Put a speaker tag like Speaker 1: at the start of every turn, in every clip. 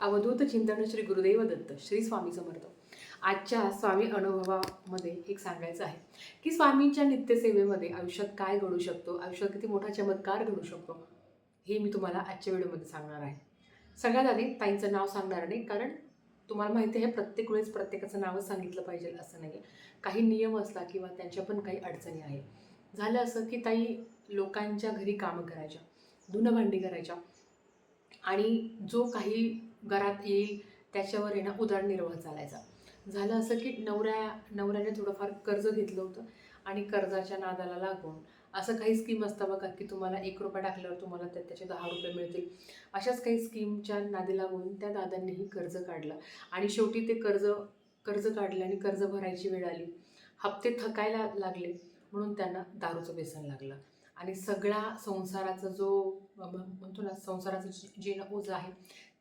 Speaker 1: अवधूत चिंतन श्री गुरुदेव दत्त श्री स्वामी समर्थ. आजच्या स्वामी अनुभवामध्ये एक सांगायचं आहे की स्वामींच्या नित्यसेवेमध्ये आयुष्यात काय घडू शकतो आयुष्यात किती मोठा चमत्कार घडू शकतो हे मी तुम्हाला आजच्या व्हिडिओमध्ये सांगणार आहे. सगळ्यात आधी ताईंचं नाव सांगणार नाही कारण तुम्हाला माहिती आहे प्रत्येक वेळेस प्रत्येकाचं नावच सांगितलं पाहिजे असं नाही आहे काही नियम असला किंवा त्यांच्या पण काही अडचणी आहे झालं असं की ताई लोकांच्या घरी कामं करायच्या धुणं भांडी करायच्या आणि जो काही घरात येईल त्याच्यावर आहे ना उदरनिर्वाह चालायचा. झालं असं की नवऱ्या नवऱ्याने थोडंफार कर्ज घेतलं होतं आणि कर्जाच्या नादाला लागून. असं काही स्कीम असतं बघा की तुम्हाला एक रुपया टाकल्यावर तुम्हाला त्या त्याचे दहा रुपये मिळतील. अशाच काही स्कीमच्या नादी लागून त्या दादांनीही कर्ज काढलं. आणि शेवटी ते कर्ज कर्ज काढलं आणि कर्ज भरायची वेळ आली. हप्ते थकायला लागले म्हणून त्यांना दारूचं व्यसन लागलं. आणि सगळा संसाराचा जो म्हणतो ना संसाराचं जे- जे ओझं आहे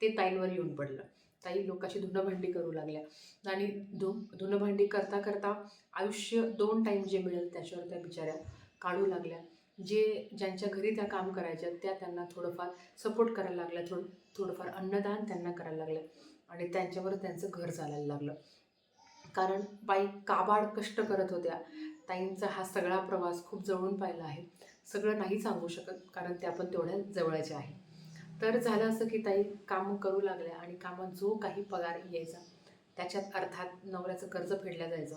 Speaker 1: ते ताईंवर येऊन पडलं. ताई लोकांची धुनभांडी करू लागल्या. आणि धु धुनभांडी करता करता आयुष्य दोन टाईम जे मिळेल त्याच्यावर त्या बिचाऱ्या काढू लागल्या. जे ज्यांच्या घरी त्या काम करायच्या त्या त्यांना थोडंफार सपोर्ट करायला लागल्या थोडं थोडंफार अन्नदान त्यांना करायला लागलं आणि त्यांच्यावर त्यांचं घर चालायला लागलं. कारण बाई काबाड कष्ट करत होत्या. ताईंचा हा सगळा प्रवास खूप जवळून पाहिला आहे. सगळं नाही सांगू शकत कारण ते आपण तेवढ्या जवळचे आहे. तर झालं असं की ताई काम करू लागल्या आणि कामात जो काही पगार यायचा त्याच्यात अर्थात नवऱ्याचं कर्ज फेडलं जायचं.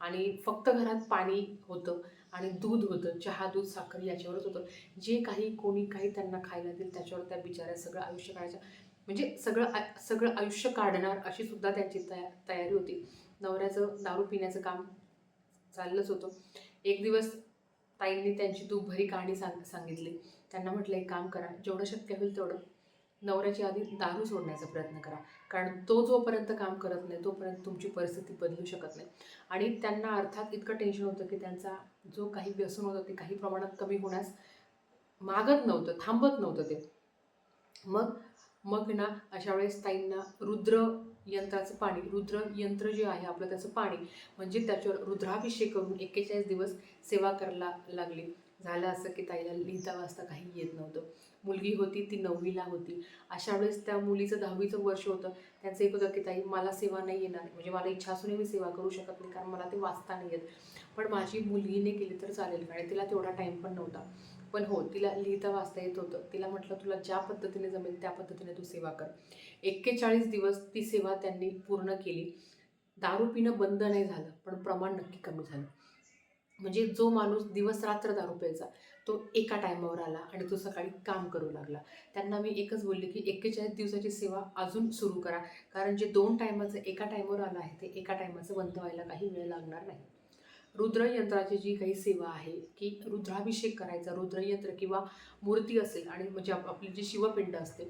Speaker 1: आणि फक्त घरात पाणी होतं आणि दूध होतं चहा दूध साखर याच्यावरच होतं. जे काही कोणी काही त्यांना खायला देईल त्याच्यावर त्या बिचाऱ्या सगळं आयुष्य काढायच्या. म्हणजे सगळं आ- सगळं आयुष्य काढणार अशी सुद्धा त्यांची तया तयारी होती. नवऱ्याचं दारू पिण्याचं काम चाललंच होतं. एक दिवस ताईंनी त्यांची दुभरी कहाणी सांग सांगितली. त्यांना म्हटलं एक काम करा जेवढं शक्य होईल तेवढं नवऱ्याची आधी दारू सोडण्याचा प्रयत्न करा. कारण तो जोपर्यंत काम करत नाही तोपर्यंत तुमची परिस्थिती बदलू शकत नाही. आणि त्यांना अर्थात इतकं टेन्शन होतं की त्यांचा जो काही व्यसन होतं ते काही प्रमाणात कमी होण्यास मागत नव्हतं थांबत नव्हतं ते. मग मग ना अशा वेळेस ताईंना रुद्र यंत्राचं पाणी रुद्र यंत्र जे आहे आपलं त्याचं पाणी म्हणजे त्याच्यावर रुद्राभिषेक करून एक्केचाळीस दिवस सेवा करायला लागली. झालं असं की ताईला लिहिता वाचता काही येत नव्हतं. मुलगी होती ती नववीला होती. अशा वेळेस त्या मुलीचं दहावीचं वर्ष होतं. त्यांचं एक होतं की ताई मला सेवा नाही येणार. म्हणजे मला इच्छा असूनही मी सेवा करू शकत नाही कारण मला ते वाचता नाही येत. पण माझी मुलगीने केली तर चालेल कारण तिला तेवढा टाईम पण नव्हता. पण हो तिला लिहिता वाचता येत होतं. तिला म्हटलं तुला ज्या पद्धतीने जमेल त्या पद्धतीने तू सेवा कर. एक्केचाळीस दिवस ती सेवा त्यांनी पूर्ण केली. दारू पिणं बंद नाही झालं पण प्रमाण नक्की कमी झालं. म्हणजे जो माणूस दिवस रात्र दारू प्यायचा तो एका टायमावर आला आणि तो सकाळी काम करू लागला. त्यांना मी एकच बोलले की एक्केचाळीस दिवसाची सेवा अजून सुरू करा. कारण जे दोन टायमाचं एका टायमावर आलं आहे ते एका टायमाचं बंद व्हायला काही वेळ लागणार नाही. रुद्रयंत्राची जी काही सेवा आहे की रुद्राभिषेक करायचा रुद्रयंत्र किंवा मूर्ती असेल आणि म्हणजे आपली जी शिवपिंड असते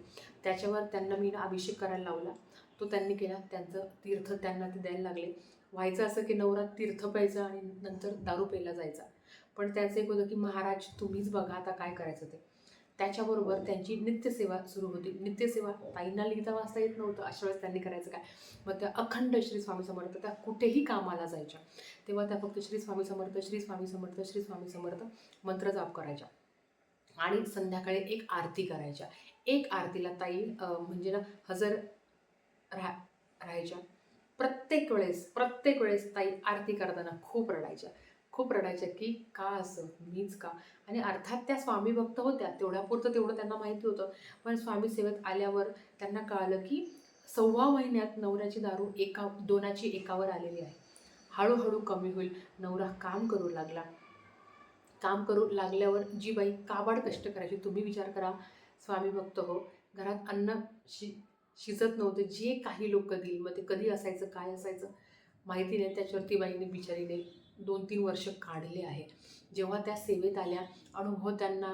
Speaker 1: त्याच्यावर त्यांना मी अभिषेक करायला लावला. तो त्यांनी केला त्यांचं तीर्थ त्यांना ते द्यायला लागले. व्हायचं असं की नवरात तीर्थ प्यायचं आणि नंतर दारू प्यायला जायचा. पण त्याचं एक होतं की महाराज तुम्हीच बघा आता काय करायचं ते. त्याच्याबरोबर त्यांची नित्यसेवा सुरू होती. नित्यसेवा ताईंना लिहिता वाचता येत नव्हतं. अशा वेळेस त्यांनी करायचं काय? मग त्या अखंड श्री स्वामी समर्थ त्या कुठेही कामाला जायच्या. तेव्हा त्या फक्त श्री स्वामी समर्थ श्री स्वामी समर्थ श्री स्वामी समर्थ मंत्र जाप करायच्या. आणि संध्याकाळी एक आरती करायच्या. एक आरतीला ताई म्हणजे ना हजर राहा राहायच्या. प्रत्येक वेळेस प्रत्येक वेळेस ताई आरती करताना खूप रडायच्या. खूप रडायच्या की का असं? मीच का? आणि अर्थात त्या स्वामी भक्त होत्या. तेवढ्यापुरतं तेवढं त्यांना माहिती होतं. पण स्वामी सेवेत आल्यावर त्यांना कळालं की सव्वा महिन्यात नवऱ्याची दारू एका दोनाची एकावर आलेली आहे. हळूहळू कमी होईल. नवरा काम करू लागला. काम करू लागल्यावर जी बाई काबाड कष्ट करायची. तुम्ही विचार करा. स्वामी भक्त हो. घरात अन्न शि शिजत नव्हतं. जे काही लोक देईल मग ते कधी असायचं काय असायचं माहिती नाही. त्याच्यावरती बाईने बिचारीने दोन तीन वर्ष काढले आहे जेव्हा त्या सेवेत आल्या अनुभव त्यांना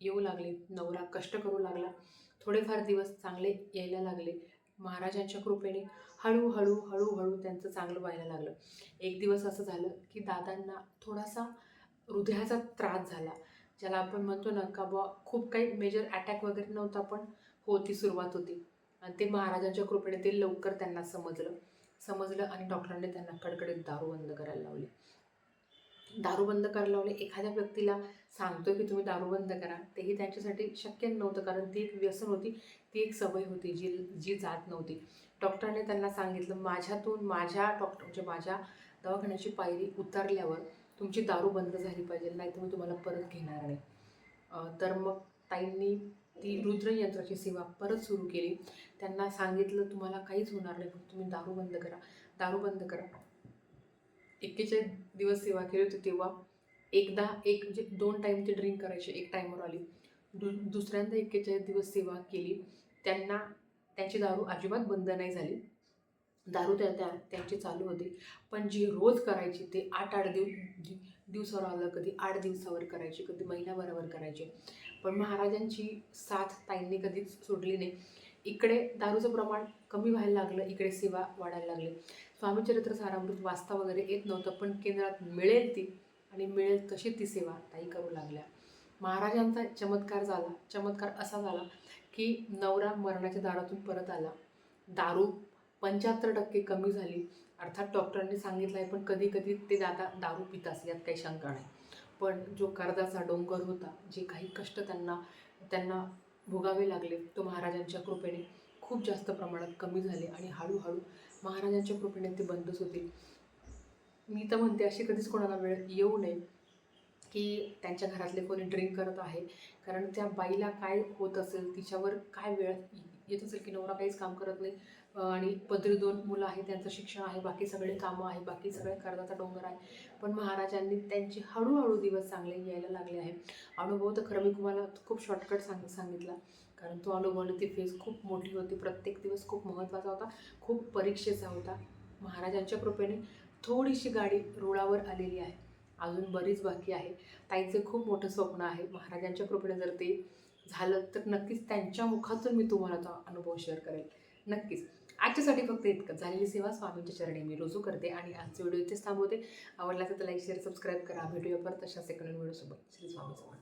Speaker 1: येऊ लागले नवरा कष्ट करू लागला थोडेफार दिवस चांगले यायला लागले. महाराजांच्या कृपेने हळूहळू हळूहळू त्यांचं चांगलं व्हायला लागलं. एक दिवस असं झालं की दादांना थोडासा हृदयाचा त्रास झाला ज्याला आपण म्हणतो ना का बुवा खूप काही मेजर अटॅक वगैरे नव्हता पण होती सुरुवात होती. आणि ते महाराजांच्या कृपेने ते लवकर त्यांना समजलं. समजलं आणि डॉक्टरांनी त्यांना कडकडीत दारू बंद करायला लावली. दारू बंद करायला लावले. एखाद्या व्यक्तीला सांगतोय की तुम्ही दारू बंद करा तेही त्यांच्यासाठी शक्य नव्हतं कारण ती एक व्यसन होती. ती एक सवय होती जी जी जात नव्हती. डॉक्टरने त्यांना सांगितलं माझ्यातून माझ्या डॉक्टर म्हणजे माझ्या दवाखान्याची पायरी उतरल्यावर तुमची दारू बंद झाली पाहिजे नाही तर मी तुम्हाला परत घेणार नाही. तर मग ताईंनी ती रुद्रयंत्राची सेवा परत सुरू केली. त्यांना सांगितलं तुम्हाला काहीच होणार नाही फक्त तुम्ही दारू बंद करा दारू बंद करा. एक्केचाळीस दिवस सेवा केली होती तेव्हा. एकदा एक म्हणजे दोन टाईम ते ड्रिंक करायचे एक टाईमवर आली दु दुसऱ्यांदा एक्केचाळीस दिवस सेवा केली. त्यांना त्यांची दारू अजिबात बंद नाही झाली. दारू त्या त्या त्यांची चालू होती. पण जी रोज करायची ते आठ आठ दिवस दिवसावर आलं कधी आठ दिवसावर करायची कधी महिन्याभरावर करायचे. पण महाराजांची साथ ताईंनी कधीच सोडली नाही. इकडे दारूचं प्रमाण कमी व्हायला लागलं इकडे सेवा वाढायला लागली. स्वामीचरित्र सारामृत वाचता वगैरे येत नव्हतं पण केंद्रात मिळेल ती आणि मिळेल तशी ती सेवा ताई करू लागल्या. महाराजांचा चमत्कार झाला चमत्कार असा झाला की नवरा मरणाच्या दारातून परत आला. दारू पंच्याहत्तर टक्के कमी झाली. अर्थात डॉक्टरांनी सांगितलं आहे पण कधी कधी ते दादा दारू पितास यात काही शंका नाही. पण जो कर्जाचा डोंगर होता जे काही कष्ट त्यांना त्यांना भोगावे लागले तो महाराजांच्या कृपेने खूप जास्त प्रमाणात कमी झाले आणि हळूहळू महाराजांच्या कृपेने ते बंदच होतील मी तर म्हणते अशी कधीच कोणाला वेळ येऊ नये की त्यांच्या घरातले कोणी ड्रिंक करत आहे. कारण त्या बाईला काय होत असेल तिच्यावर काय वेळ येत असेल की नवरा काहीच काम करत नाही. आणि पदरी दोन मुलं आहेत त्यांचं शिक्षण आहे बाकी सगळे कामं आहे बाकी सगळे कर्जाचा डोंगर आहे. पण महाराजांनी त्यांचे हळूहळू दिवस चांगले यायला लागले आहे अनुभव तर खरं मी तुम्हाला खूप शॉर्टकट सांग सांगितला. कारण तो अनुभवली ती फेज खूप मोठी होती. प्रत्येक दिवस खूप महत्त्वाचा होता. खूप परीक्षेचा होता. महाराजांच्या कृपेने थोडीशी गाडी रुळावर आलेली आहे. अजून बरीच बाकी आहे. ताईचं खूप मोठं स्वप्न आहे. महाराजांच्या कृपेने जर ते झालं तर नक्कीच त्यांच्या मुखातून मी तुम्हाला तो अनुभव शेअर करेल. नक्कीच. आजच्यासाठी फक्त इतकं झालेली सेवा स्वामींच्या चरणी मी रुजू करते आणि आजचे व्हिडिओ इथेच थांबवते. आवडला तर लाईक शेअर सबस्क्राईब करा. व्हिडिओ परत अशा सेकंड व्हिडिओसोबत. श्री स्वामी समर्थ.